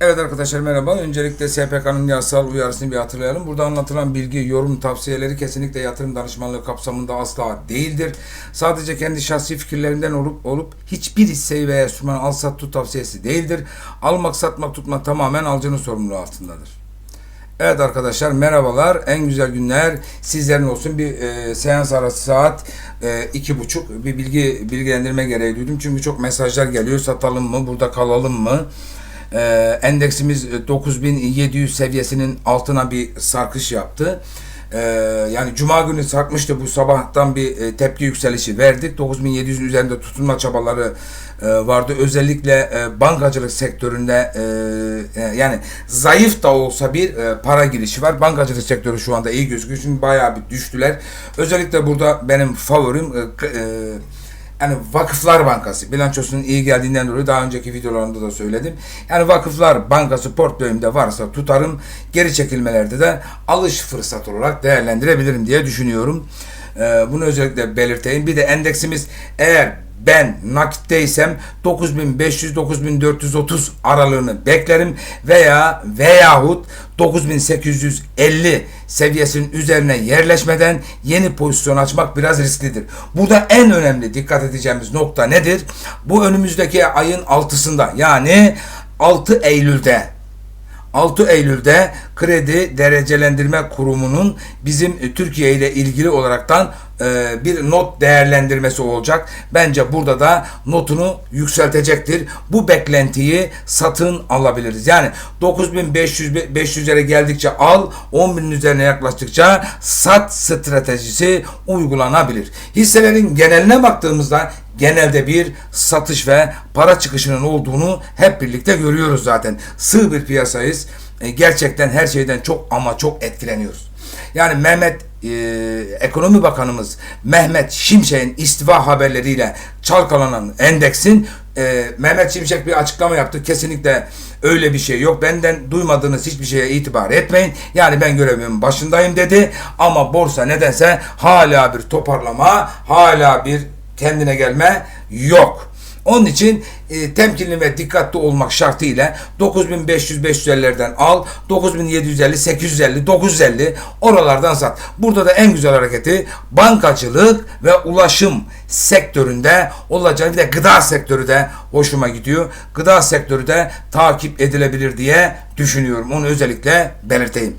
Evet arkadaşlar merhaba. Öncelikle SPK'nın yasal uyarısını bir hatırlayalım. Burada anlatılan bilgi, yorum, tavsiyeleri kesinlikle yatırım danışmanlığı kapsamında asla değildir. Sadece kendi şahsi fikirlerinden olup olup hiçbir hisseyi veya enstrümanı al sat tut tavsiyesi değildir. Almak, satmak, tutmak tamamen alıcının sorumluluğu altındadır. Evet arkadaşlar merhabalar. En güzel günler sizlerin olsun. Bir e, seans arası saat e, iki buçuk bir bilgi bilgilendirme gereği duydum. Çünkü çok mesajlar geliyor. Satalım mı? Burada kalalım mı? E, endeksimiz e, 9700 seviyesinin altına bir sarkış yaptı. E, yani Cuma günü sarkmıştı. Bu sabahtan bir e, tepki yükselişi verdik. 9700'ün üzerinde tutunma çabaları e, vardı. Özellikle e, bankacılık sektöründe e, e, yani zayıf da olsa bir e, para girişi var. Bankacılık sektörü şu anda iyi gözüküyor. Çünkü bayağı bir düştüler. Özellikle burada benim favorim e, e, yani Vakıflar Bankası bilançosunun iyi geldiğinden dolayı daha önceki videolarımda da söyledim. Yani Vakıflar Bankası portföyümde varsa tutarım. Geri çekilmelerde de alış fırsatı olarak değerlendirebilirim diye düşünüyorum. Ee, bunu özellikle belirteyim. Bir de endeksimiz eğer ben nakitteysem 9500-9430 aralığını beklerim veya veyahut 9850 seviyesinin üzerine yerleşmeden yeni pozisyon açmak biraz risklidir. Burada en önemli dikkat edeceğimiz nokta nedir? Bu önümüzdeki ayın 6'sında yani 6 Eylül'de 6 Eylül'de Kredi Derecelendirme Kurumu'nun bizim e, Türkiye ile ilgili olaraktan e, bir not değerlendirmesi olacak. Bence burada da notunu yükseltecektir. Bu beklentiyi satın alabiliriz. Yani 9500 500'lere geldikçe al, 10.000'in üzerine yaklaştıkça sat stratejisi uygulanabilir. Hisselerin geneline baktığımızda genelde bir satış ve para çıkışının olduğunu hep birlikte görüyoruz zaten. Sığ bir piyasadayız. E, gerçekten her şeyden çok ama çok etkileniyoruz. Yani Mehmet e, Ekonomi Bakanımız Mehmet Şimşek'in istiva haberleriyle çalkalanan endeksin e, Mehmet Şimşek bir açıklama yaptı. Kesinlikle öyle bir şey yok. Benden duymadığınız hiçbir şeye itibar etmeyin. Yani ben görevimin başındayım dedi. Ama borsa nedense hala bir toparlama, hala bir kendine gelme yok. Onun için e, temkinli ve dikkatli olmak şartıyla 9500-550'lerden al, 9750, 850, 950 oralardan sat. Burada da en güzel hareketi bankacılık ve ulaşım sektöründe olacak. Bir de gıda sektörü de hoşuma gidiyor. Gıda sektörü de takip edilebilir diye düşünüyorum. Onu özellikle belirteyim.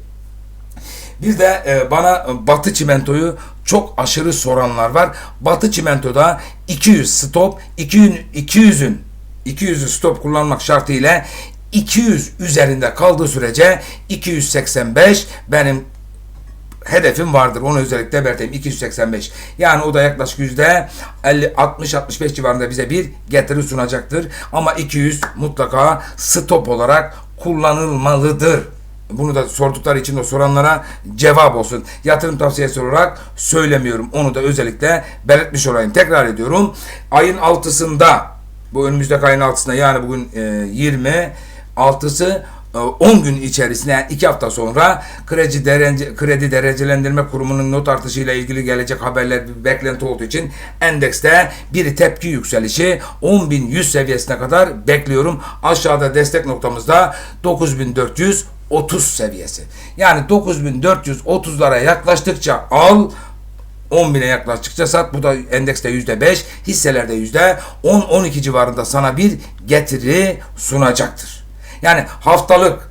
Bir de e, bana Batı Çimento'yu çok aşırı soranlar var. Batı Çimento'da 200 stop, 200 200'ün 200'ü stop kullanmak şartıyla 200 üzerinde kaldığı sürece 285 benim hedefim vardır. Onu özellikle belirteyim. 285. Yani o da yaklaşık yüzde 50, 60, 65 civarında bize bir getiri sunacaktır. Ama 200 mutlaka stop olarak kullanılmalıdır. Bunu da sordukları için de soranlara cevap olsun. Yatırım tavsiyesi olarak söylemiyorum. Onu da özellikle belirtmiş olayım. Tekrar ediyorum. Ayın 6'sında bu önümüzdeki ayın 6'sında yani bugün e, 20 6'sı 10 gün içerisinde yani 2 hafta sonra kredi, derece, kredi derecelendirme kurumunun not artışıyla ilgili gelecek haberler bir beklenti olduğu için endekste bir tepki yükselişi 10.100 seviyesine kadar bekliyorum. Aşağıda destek noktamızda 9400 30 seviyesi. Yani 9430'lara yaklaştıkça al 10 bine yaklaştıkça sat. Bu da endekste %5, hisselerde %10-12 civarında sana bir getiri sunacaktır. Yani haftalık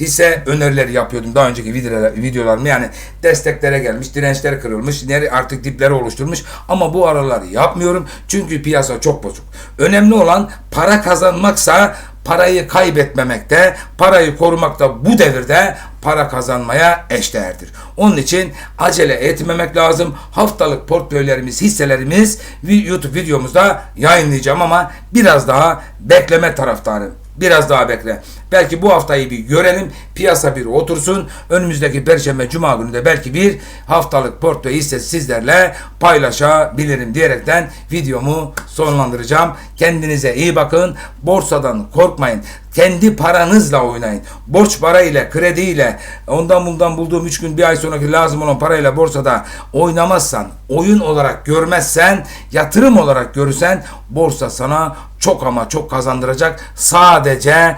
hisse önerileri yapıyordum daha önceki videolar, videolarımı yani desteklere gelmiş, dirençler kırılmış, artık dipleri oluşturmuş ama bu araları yapmıyorum çünkü piyasa çok bozuk. Önemli olan para kazanmaksa parayı kaybetmemekte, parayı korumakta bu devirde para kazanmaya eşdeğerdir. Onun için acele etmemek lazım. Haftalık portföylerimiz, hisselerimiz YouTube videomuzda yayınlayacağım ama biraz daha bekleme taraftarım. Biraz daha bekle. Belki bu haftayı bir görelim. Piyasa bir otursun. Önümüzdeki Perşembe Cuma günü de belki bir haftalık portföy hissesi sizlerle paylaşabilirim diyerekten videomu sonlandıracağım. Kendinize iyi bakın. Borsadan korkmayın. Kendi paranızla oynayın. Borç parayla, krediyle, ondan bundan bulduğum 3 gün bir ay sonraki lazım olan parayla borsada oynamazsan, oyun olarak görmezsen, yatırım olarak görürsen borsa sana çok ama çok kazandıracak. Sadece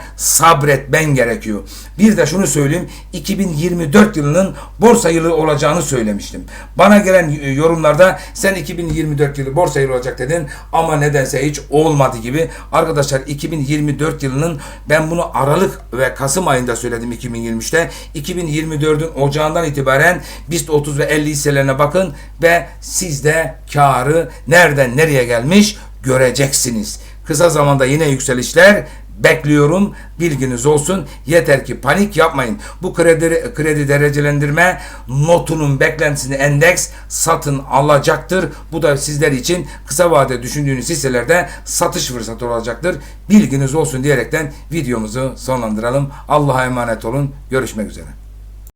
sabretmen gerekiyor. Bir de şunu söyleyeyim. 2024 yılının borsa yılı olacağını söylemiştim. Bana gelen e, yorumlarda sen 2024 yılı borsa yılı olacak dedin ama nedense hiç olmadı gibi. Arkadaşlar 2024 yılının ben bunu Aralık ve Kasım ayında söyledim 2023'te. 2024'ün ocağından itibaren BIST 30 ve 50 hisselerine bakın ve siz de karı nereden nereye gelmiş göreceksiniz. Kısa zamanda yine yükselişler bekliyorum. Bilginiz olsun. Yeter ki panik yapmayın. Bu kredi, kredi derecelendirme notunun beklentisini endeks satın alacaktır. Bu da sizler için kısa vade düşündüğünüz hisselerde satış fırsatı olacaktır. Bilginiz olsun diyerekten videomuzu sonlandıralım. Allah'a emanet olun. Görüşmek üzere.